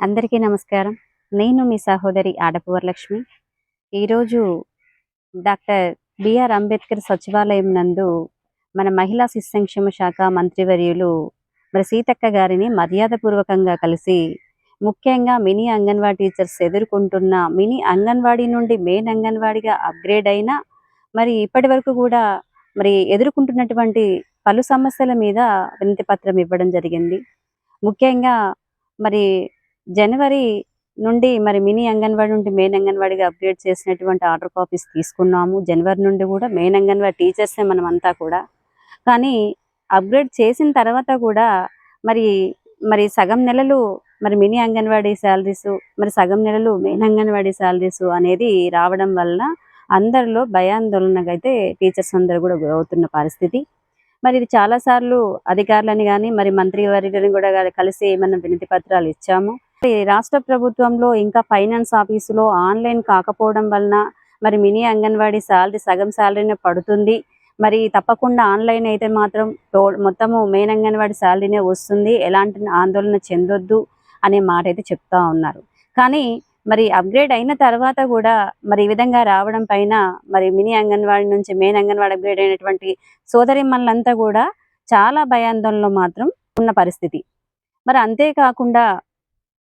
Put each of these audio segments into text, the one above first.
అందరికీ నమస్కారం. నేను మీ సహోదరి ఆడపు వరలక్ష్మి ఈరోజు డాక్టర్ బిఆర్ అంబేద్కర్ సచివాలయం నందు మన మహిళా శిశు సంక్షేమ శాఖ మంత్రివర్యులు మరి సీతక్క గారిని మర్యాదపూర్వకంగా కలిసి ముఖ్యంగా మినీ అంగన్వాడీ టీచర్స్ ఎదుర్కొంటున్న మినీ అంగన్వాడీ నుండి మెయిన్ అంగన్వాడీగా అప్గ్రేడ్ అయిన మరి ఇప్పటి వరకు కూడా మరి ఎదుర్కొంటున్నటువంటి పలు సమస్యల మీద వినతి పత్రం ఇవ్వడం జరిగింది. ముఖ్యంగా మరి జనవరి నుండి మరి మినీ అంగన్వాడీ నుండి మెయిన్ అంగన్వాడీగా అప్గ్రేడ్ చేసినటువంటి ఆర్డర్ కాపీస్ తీసుకున్నాము. జనవరి నుండి కూడా మెయిన్ అంగన్వాడీ టీచర్సే మనం అంతా కూడా. కానీ అప్గ్రేడ్ చేసిన తర్వాత కూడా మరి మరి సగం నెలలు మరి మినీ అంగన్వాడీ శాలరీస్ మరి సగం నెలలు మెయిన్ అంగన్వాడీ శాలరీస్ అనేది రావడం వలన అందరిలో భయాందోళనగా అయితే టీచర్స్ అందరూ కూడా గురవుతున్న పరిస్థితి. మరి ఇది చాలాసార్లు అధికారులని కానీ మరి మంత్రి వారిని కూడా కలిసి మనం వినతి పత్రాలు ఇచ్చాము. రాష్ట్ర ప్రభుత్వంలో ఇంకా ఫైనాన్స్ ఆఫీసులో ఆన్లైన్ కాకపోవడం వలన మరి మినీ అంగన్వాడీ శాలరీ సగం శాలరీనే పడుతుంది. మరి తప్పకుండా ఆన్లైన్ అయితే మాత్రం మొత్తము మెయిన్ అంగన్వాడీ శాలరీనే వస్తుంది. ఎలాంటి ఆందోళన చెందొద్దు అనే మాట అయితే చెప్తా ఉన్నారు. కానీ మరి అప్గ్రేడ్ అయిన తర్వాత కూడా మరి ఈ విధంగా రావడం పైన మరి మినీ అంగన్వాడీ నుంచి మెయిన్ అంగన్వాడీ అప్గ్రేడ్ అయినటువంటి సోదరిమ్మలంతా కూడా చాలా భయాందోళనలో మాత్రం ఉన్న పరిస్థితి. మరి అంతేకాకుండా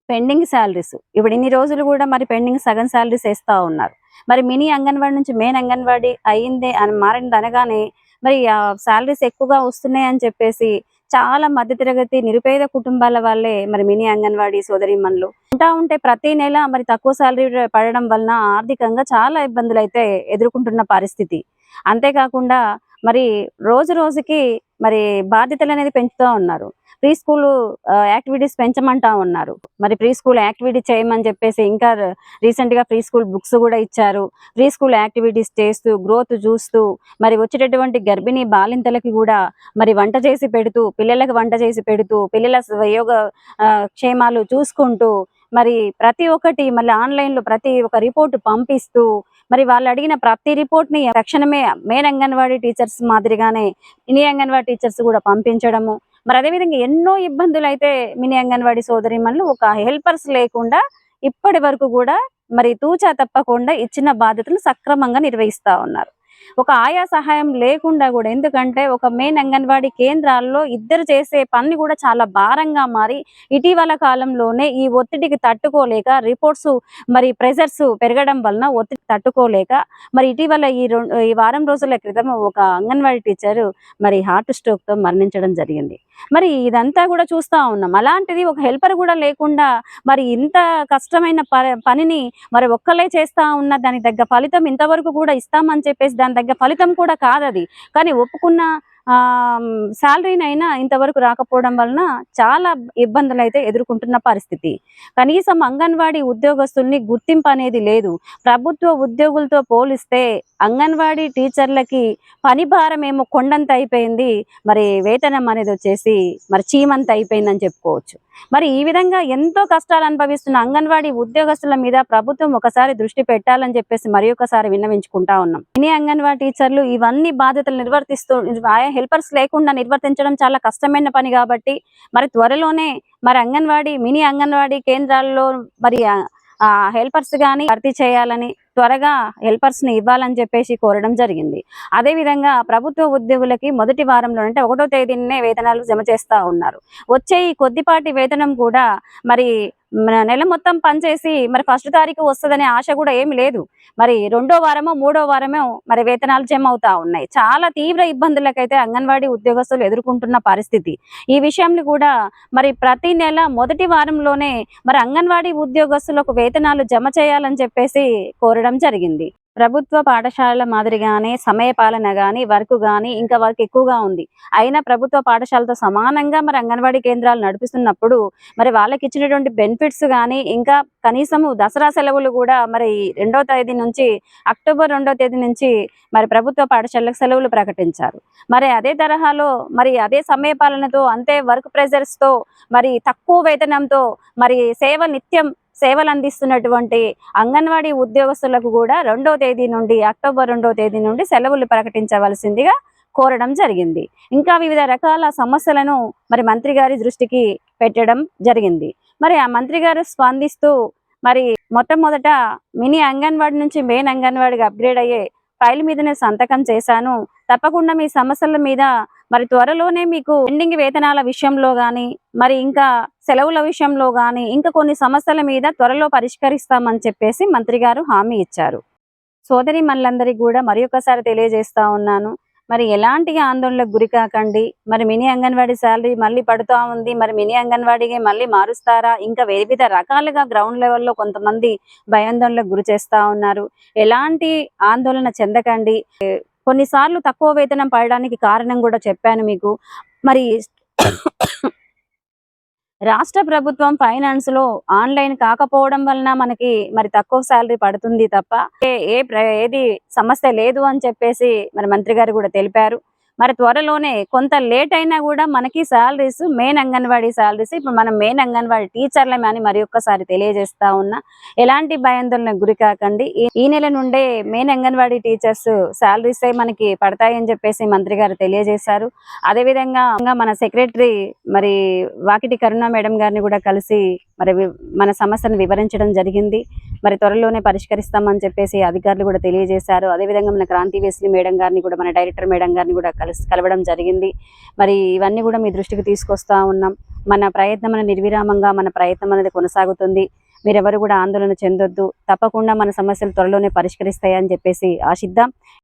పెండింగ్ శాలరీస్ ఇప్పుడు ఇన్ని రోజులు కూడా మరి పెండింగ్ సగం శాలరీస్ వేస్తూ ఉన్నారు. మరి మినీ అంగన్వాడీ నుంచి మెయిన్ అంగన్వాడీ అయ్యిందే అని మారింది అనగానే మరి శాలరీస్ ఎక్కువగా వస్తున్నాయి అని చెప్పేసి చాలా మధ్యతరగతి నిరుపేద కుటుంబాల వాళ్ళే మరి మినీ అంగన్వాడీ సోదరిమణులు ఉంటా ఉంటే ప్రతి నెల మరి తక్కువ శాలరీ పడడం వలన ఆర్థికంగా చాలా ఇబ్బందులు అయితే ఎదుర్కొంటున్న పరిస్థితి. అంతేకాకుండా మరి రోజు రోజుకి మరి బాధ్యతలు అనేది పెంచుతూ ఉన్నారు. ప్రీ స్కూల్ యాక్టివిటీస్ పెంచమంటా ఉన్నారు. మరి ప్రీ స్కూల్ యాక్టివిటీ చేయమని చెప్పేసి ఇంకా రీసెంట్గా ప్రీ స్కూల్ బుక్స్ కూడా ఇచ్చారు. ప్రీ స్కూల్ యాక్టివిటీస్ చేస్తూ గ్రోత్ చూస్తూ మరి వచ్చేటటువంటి గర్భిణీ బాలింతలకి కూడా మరి వంట చేసి పెడుతూ పిల్లలకు వంట చేసి పెడుతూ పిల్లల యోగ క్షేమాలు చూసుకుంటూ మరి ప్రతి ఒక్కటి మళ్ళీ ఆన్లైన్లో ప్రతి ఒక్క రిపోర్ట్ పంపిస్తూ మరి వాళ్ళు అడిగిన ప్రతి రిపోర్ట్ని తక్షణమే మెయిన్ అంగన్వాడీ టీచర్స్ మాదిరిగానే మినీ అంగన్వాడీ టీచర్స్ కూడా పంపించడము. మరి అదేవిధంగా ఎన్నో ఇబ్బందులు అయితే మినీ అంగన్వాడీ సోదరిమణులు ఒక హెల్పర్స్ లేకుండా ఇప్పటి వరకు కూడా మరి తూచా తప్పకుండా ఇచ్చిన బాధ్యతలు సక్రమంగా నిర్వహిస్తా ఉన్నారు. ఒక ఆయా సహాయం లేకుండా కూడా. ఎందుకంటే ఒక మెయిన్ అంగన్వాడీ కేంద్రాల్లో ఇద్దరు చేసే పని కూడా చాలా భారంగా మారి ఇటీవల కాలంలోనే ఈ ఒత్తిడికి తట్టుకోలేక రిపోర్ట్స్ మరి ప్రెజర్స్ పెరగడం వలన ఒత్తిడి తట్టుకోలేక మరి ఇటీవల ఈ ఈ వారం రోజుల క్రితం ఒక అంగన్వాడీ టీచర్ మరి హార్ట్ స్ట్రోక్తో మరణించడం జరిగింది. మరి ఇదంతా కూడా చూస్తా ఉన్నాం. అలాంటిది ఒక హెల్పర్ కూడా లేకుండా మరి ఇంత కష్టమైన ప- పనిని మరి ఒక్కలే చేస్తా ఉన్న దానికి తగ్గ ఫలితం ఇంతవరకు కూడా ఇస్తామని చెప్పేసి దాని తగ్గ ఫలితం కూడా కాదది. కానీ ఒప్పుకున్న శాలరీనైనా ఇంతవరకు రాకపోవడం వలన చాలా ఇబ్బందులు అయితే ఎదుర్కొంటున్న పరిస్థితి. కనీసం అంగన్వాడీ ఉద్యోగస్తుల్ని గుర్తింపు అనేది లేదు. ప్రభుత్వ ఉద్యోగులతో పోలిస్తే అంగన్వాడీ టీచర్లకి పని భారం ఏమో కొండంత అయిపోయింది మరి వేతనం అనేది వచ్చేసి మరి చీమంత అయిపోయిందని చెప్పుకోవచ్చు. మరి ఈ విధంగా ఎంతో కష్టాలు అనుభవిస్తున్న అంగన్వాడీ ఉద్యోగస్తుల మీద ప్రభుత్వం ఒకసారి దృష్టి పెట్టాలని చెప్పేసి మరి ఒకసారి విన్నవించుకుంటా ఉన్నాం. ఇని అంగన్వాడీ టీచర్లు ఇవన్నీ బాధ్యతలు నిర్వర్తిస్తూ హెల్పర్స్ లేకుండా నిర్వర్తించడం చాలా కష్టమైన పని కాబట్టి మరి త్వరలోనే మరి అంగన్వాడీ మినీ అంగన్వాడీ కేంద్రాల్లో మరి ఆ హెల్పర్స్ కానీ భర్తీ చేయాలని త్వరగా హెల్పర్స్ని ఇవ్వాలని చెప్పేసి కోరడం జరిగింది. అదే విధంగా ప్రభుత్వ ఉద్యోగులకి మొదటి వారంలో అంటే ఒకటో తేదీనే వేతనాలు జమ చేస్తా ఉన్నారు. వచ్చే ఈ కొద్దిపాటి వేతనం కూడా మరి నెల మొత్తం పనిచేసి మరి ఫస్ట్ తారీఖు వస్తుందనే ఆశ కూడా ఏమి లేదు. మరి రెండో వారమో మూడో వారమో మరి వేతనాలు జమ అవుతా ఉన్నాయి. చాలా తీవ్ర ఇబ్బందులకైతే అంగన్వాడీ ఉద్యోగస్తులు ఎదుర్కొంటున్న పరిస్థితి. ఈ విషయంలో కూడా మరి ప్రతి నెల మొదటి వారంలోనే మరి అంగన్వాడీ ఉద్యోగస్తులకు వేతనాలు జమ చేయాలని చెప్పేసి కోరడం జరిగింది. ప్రభుత్వ పాఠశాలల మాదిరిగానే సమయ పాలన గాని వర్క్ గాని ఇంకా వర్క్ ఎక్కువగా ఉంది. అయినా ప్రభుత్వ పాఠశాలతో సమానంగా మరి అంగన్వాడీ కేంద్రాలు నడిపిస్తున్నప్పుడు మరి వాళ్ళకి ఇచ్చినటువంటి బెనిఫిట్స్ కానీ ఇంకా కనీసము దసరా సెలవులు కూడా మరి రెండో తేదీ నుంచి అక్టోబర్ రెండో తేదీ నుంచి మరి ప్రభుత్వ పాఠశాలకు సెలవులు ప్రకటించారు. మరి అదే తరహాలో మరి అదే సమయ పాలనతో అంతే వర్క్ ప్రెజర్స్తో మరి తక్కువ వేతనంతో మరి సేవ నిత్యం సేవలు అందిస్తున్నటువంటి అంగన్వాడీ ఉద్యోగస్తులకు కూడా రెండో తేదీ నుండి అక్టోబర్ రెండో తేదీ నుండి సెలవులు ప్రకటించవలసిందిగా కోరడం జరిగింది. ఇంకా వివిధ రకాల సమస్యలను మరి మంత్రి గారి దృష్టికి పెట్టడం జరిగింది. మరి ఆ మంత్రి గారు స్పందిస్తూ మరి మొట్టమొదట మినీ అంగన్వాడి నుంచి మెయిన్ అంగన్వాడికి అప్గ్రేడ్ అయ్యే ఫైల్ మీదనే సంతకం చేశాను. తప్పకుండా మీ సమస్యల మీద మరి త్వరలోనే మీకు పెండింగ్ వేతనాల విషయంలో కానీ మరి ఇంకా సెలవుల విషయంలో కానీ ఇంకా కొన్ని సమస్యల మీద త్వరలో పరిష్కరిస్తామని చెప్పేసి మంత్రి గారు హామీ ఇచ్చారు. సోదరి మనందరికీ కూడా మరి ఒకసారి తెలియజేస్తా ఉన్నాను. మరి ఎలాంటి ఆందోళనకు గురి కాకండి. మరి మినీ అంగన్వాడీ శాలరీ మళ్ళీ పడుతూ ఉంది. మరి మినీ అంగన్వాడీకి మళ్ళీ మారుస్తారా? ఇంకా వివిధ రకాలుగా గ్రౌండ్ లెవెల్లో కొంతమంది భయాందోళనకు గురి చేస్తా ఉన్నారు. ఎలాంటి ఆందోళన చెందకండి. కొన్నిసార్లు తక్కువ వేతనం పడడానికి కారణం కూడా చెప్పాను మీకు. మరి రాష్ట్ర ప్రభుత్వం ఫైనాన్స్లో ఆన్లైన్ కాకపోవడం వలన మనకి మరి తక్కువ శాలరీ పడుతుంది తప్ప ఏ- ఏ ప్ర- ఏది సమస్య లేదు అని చెప్పేసి మరి మంత్రి గారు కూడా తెలిపారు. మరి త్వరలోనే కొంత లేట్ అయినా కూడా మనకి శాలరీస్ మెయిన్ అంగన్వాడీ శాలరీస్ ఇప్పుడు మనం మెయిన్ అంగన్వాడీ టీచర్లమే అని మరి ఒక్కసారి తెలియజేస్తా ఉన్నా. ఎలాంటి భయాందోళనకు గురి కాకండి. ఈ- నెల నుండే మెయిన్ అంగన్వాడీ టీచర్స్ శాలరీస్ మనకి పడతాయని చెప్పేసి మంత్రి గారు తెలియజేశారు. అదేవిధంగా మన సెక్రటరీ మరి వాకిటి కరుణ మేడం గారిని కూడా కలిసి మరి మన సమస్యను వివరించడం జరిగింది. మరి త్వరలోనే పరిష్కరిస్తామని చెప్పేసి అధికారులు కూడా తెలియజేశారు. అదేవిధంగా మన క్రాంతి వేస్లి మేడం గారిని కూడా మన డైరెక్టర్ మేడం గారిని కూడా కలిసి కలవడం జరిగింది. మరి ఇవన్నీ కూడా మీ దృష్టికి తీసుకొస్తా ఉన్నాం. మన ప్రయత్నం అనేది నిర్విరామంగా మన ప్రయత్నం అనేది కొనసాగుతుంది. మీరెవరు కూడా ఆందోళన చెందొద్దు. తప్పకుండా మన సమస్యలు త్వరలోనే పరిష్కరిస్తాయని చెప్పేసి ఆశిద్దాం.